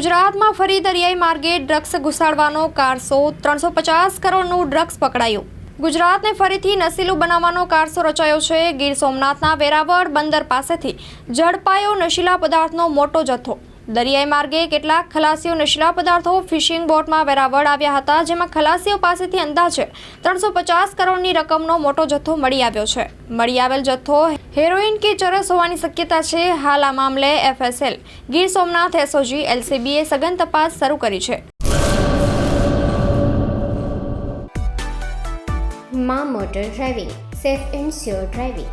ગુજરાતમાં ફરી દરિયાઈ માર્ગે ડ્રગ્સ ઘુસાડવાનો કારસો ત્રણસો પચાસ કરોડનું ડ્રગ્સ પકડાયું. ગુજરાતને ફરીથી નશીલું બનાવવાનો કારસો રચાયો છે. ગીર સોમનાથના વેરાવળ બંદર પાસેથી ઝડપાયો નશીલા પદાર્થનો મોટો જથ્થો. દરિયાઈ માર્ગે કેટલાક ખલાસીઓ નશીલા પદાર્થો ફિશિંગ બોટમાં વેરાવળ આવ્યા હતા, જેમાં ખલાસીઓ પાસેથી અંદાજે ત્રણસો પચાસ કરોડની રકમનો મોટો જથ્થો મળી આવ્યો છે. મળી આવેલ જથ્થો હેરોઇન કે ચરસ હોવાની શક્યતા છે, હાલ આ મામલે એફએસએલ, ગીર સોમનાથ એસઓજી, એલસીબીએ સઘન તપાસ શરૂ કરી છે. મા motor driving, safe and sure driving.